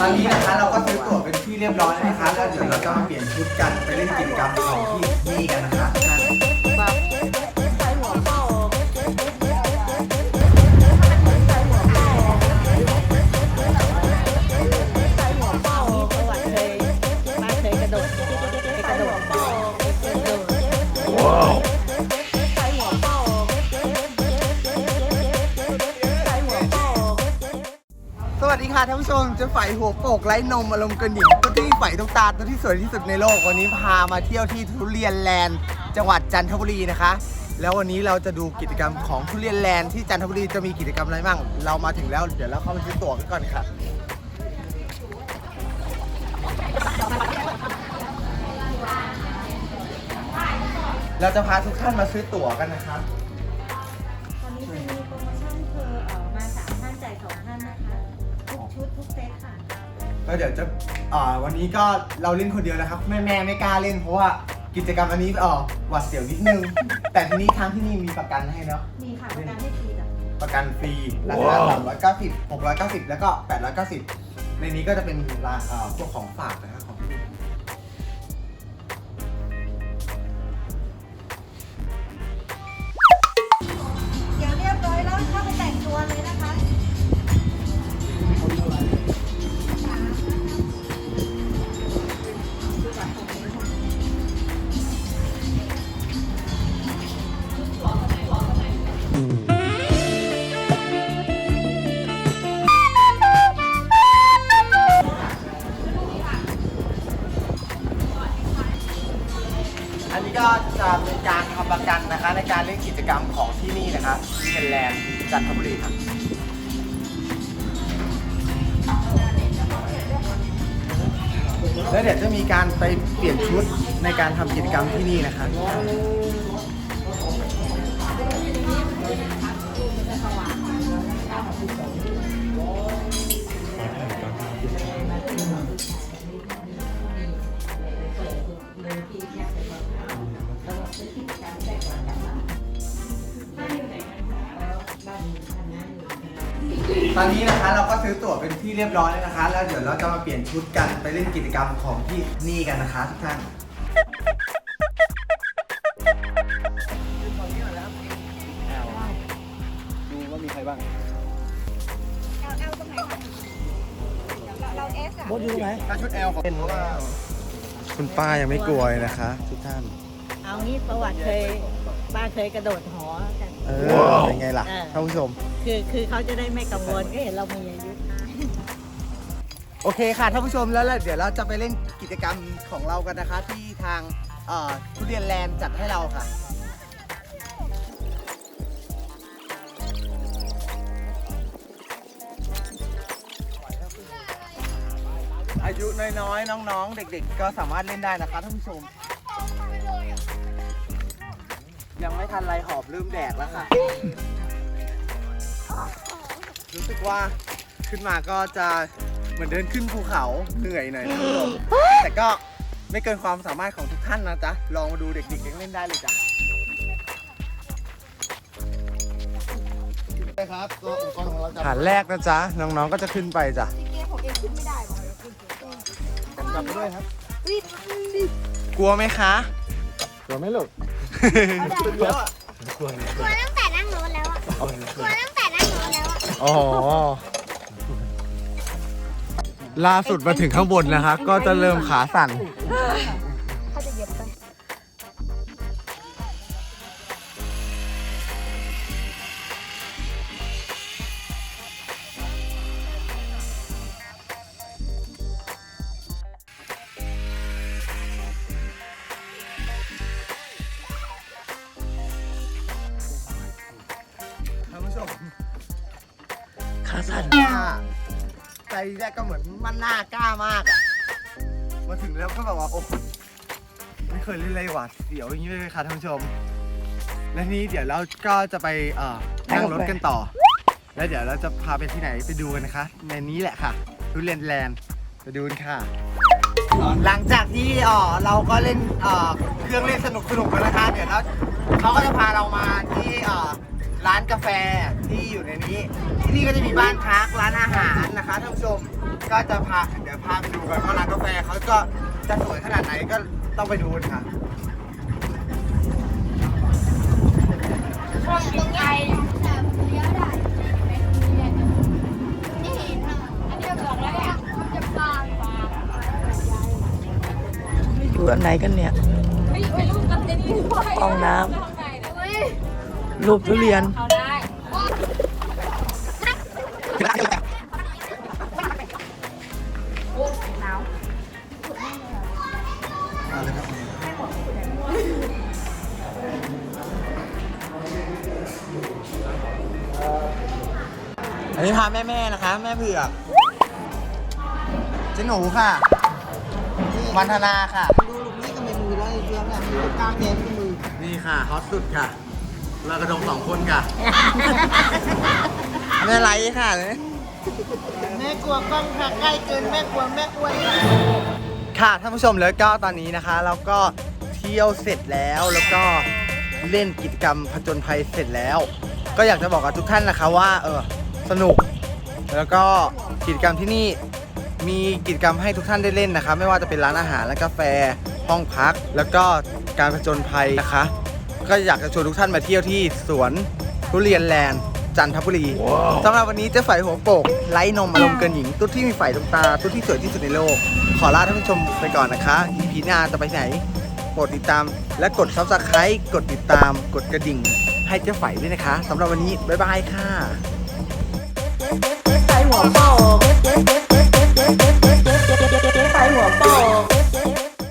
ตอนนี้นะคะเราก็ซื้อตั๋วเป็นที่เรียบร้อยแล้วนะคะแล้วเดี๋ยวเราจะมาเปลี่ยนชุดกันไปเล่นกิจกรรมของที่นี่กันนะคะ วัสดีค่ะท่านผู้ชมเจะฝ่ายหัวโปกไร้นมอารมณ์กระหนิ่งก็ที่ฝ่ายตุ๊กตาตัวที่สวยที่สุดในโลกวันนี้พามาเที่ยวที่ทุเรียนแลนด์ จังหวัดจันทบุรีนะคะ แล้ววันนี้เราจะดูกิจกรรมของทุเรียนแลนด์ที่จันทบุรีจะมีกิจกรรมอะไรบ้างเรามาถึงแล้วเดี๋ยวเราเข้าไปซื้อตั๋วกันก่อนค่ะเราจะพาทุกท่านมาซื้อตั๋วกันนะคะต ก็เดี๋ยวจะอ่าวันนี้ก็เราเล่นคนเดียวนะครับ แม่แม่ไม่กล้าเล่นเพราะว่ากิจกรรมอันนี้เออหวัดเสียวนิดนึง แต่ทีนี้ทางที่นี่มีประกันให้เนาะมีค่ะประกันให้ฟรีจ้ะประกันฟรีราคาสามร้อยเก้าสิบหกร้อยเก้าสิบแล้วก็แปดร้อยเก้าสิบในนี้ก็จะเป็นราอ่าพวกของฝากนะครับของที่นี่ ก็จะเป็นการทำประกันนะคะ ในการเล่นกิจกรรมของที่นี่นะคะที่เชนแลนด์จันทบุรีครับแล้วเดี๋ยวจะมีการไปเปลี่ยนชุดในการทำกิจกรรมที่นี่นะคะ ตอนนี้นะคะเราก็ซื้อตั๋วเป็นที่เรียบร้อยแล้วนะคะ แล้วเดี๋ยวเราจะมาเปลี่ยนชุดกันไปเล่นกิจกรรมของที่นี่กันนะคะทุกท่านดูว่ามีใครบ้างเอาเอาตรงไหนคะเราเราเอสอะบดอยู่ไหนถ้าชุดแอลของเพราะว่าคุณป้ายังไม่กลัวเลยนะคะ ทุกท่าน เอางี้ประวัติเคย ป้าเคยกระโดดหอกัน เออเป็นไงล่ะเออท่านผู้ชม คือคือเขาจะได้ไม่กังวลก็เห็นเรามีอายุโอเคค่ะท่านผู้ชมแล้วเดี๋ยวเราจะไปเล่นกิจกรรมของเรากันนะคะ ที่ทางเอ่อทุเรียนแลนด์จัดให้เราค่ะ อายุน้อยๆ น้องๆ เด็กๆ ก็สามารถเล่นได้นะคะท่านผู้ชม ยังไม่ทันไรหอบลืมแดกแล้วค่ะ รู้สึกว่าขึ้นมาก็จะเหมือนเดินขึ้นภูเขาเหนื่อยหน่อยท่านผู้ชมแต่ก็ไม่เกินความสามารถของทุกท่านนะจ๊ะ ลองมาดูเด็กๆยังเล่นได้เลยจ้ะครับตัวอุปกรณ์ของเราจะฐานแรกนะจ๊ะ น้องๆก็จะขึ้นไปจ้ะเกมของเองขึ้นไม่ได้หรอกจับไปด้วยครับ กลัวไหมคะตัวไม่หลุด กลัวตั้งแต่นั่งรถแล้วอะกลัวตั้งแต่นั่งรถแล้วอะอ๋อล่าสุดมาถึงข้างบนนะคะ ก็จะเริ่มขาสั่น ใจแรกก็เหมือนมันหน้ากล้ามากอะมาถึงแล้วก็แบบว่าโอ้ไม่เคยเล่นเลยหว่ะเสียวอย่างนี้เลยค่ะท่านผู้ชม และนี้เดี๋ยวเราก็จะไปเอ่อนั่งรถกันต่อ แล้วเดี๋ยวเราจะพาไปที่ไหนไปดูกันนะคะ ในนี้แหละค่ะทุเรียนแลนด์ไปดูกันค่ะ หลังจากที่เอ่อเราก็เล่นเอ่อเครื่องเล่นสนุกสนุกๆกันนะคะ เดี๋ยวเราเขาก็จะพาเรามาที่านกาแฟที่อยู่ในนี้ ที่นี่ก็จะมีบ้านพักร้านอาหารนะคะท่านผู้ชมก็จะพาเดี๋ยวพาไปดูกันว่าร้านกาแฟเขาก็จะสวยขนาดไหนก็ต้องไปดูกันค่ะชอบกินไก่แบบเลี้ยวได้นี่เห็นอะอันนี้บอกแล้วอะมันจะบางบางอยู่อันไหนกันเนี่ยห้องน้อุ้ยำ รูปทุเรียนอันนี้พาแม่ๆนะคะ แม่เผือกเจ๊หนูค่ะ วันธนาค่ะ ดูลูกนี่ก็ไม่มือแล้วไอ้เรื่องอะมีลูกกล้ามแดงที่มือ นี่ค่ะฮอตสุดค่ะ ลากระทงสองคนค่ะแม่ไรค่ะแม่กลัวกล้องค่ะใกล้เกินแม่กลัวแม่อ้วนค่ะท่านผู้ชมแล้วก็ตอนนี้นะคะเราก็เที่ยวเสร็จแล้วแล้วก็เล่นกิจกรรมผจญภัยเสร็จแล้ว ก็อยากจะบอกกับทุกท่านนะคะว่าเออสนุก แล้วก็กิจกรรมที่นี่มีกิจกรรมให้ทุกท่านได้เล่นนะคะ ไม่ว่าจะเป็นร้านอาหารและกาแฟห้องพัก แล้วก็การผจญภัยนะคะ ก็อยากจะชวนทุกท่านมาเที่ยวที่สวนทุเรียนแลนด์จันทบุรีสำหรับวันนี้เจ๊ไฝหัวโปกไร้นมอารมณ์เกินหญิง ตุ๊ดที่มีไฝตรงตา ตุ๊ดที่สวยที่สุดในโลก ขอลาท่านผู้ชมไปก่อนนะคะ EP หน้าจะไปไหนโปรดติดตามและกด subscribe กดติดตาม กดกระดิ่ง ให้เจ๊ไฝด้วยนะคะสำหรับวันนี้ บ๊ายบายค่ะไฟหัวโปกเจ๊ไฟหัวโปก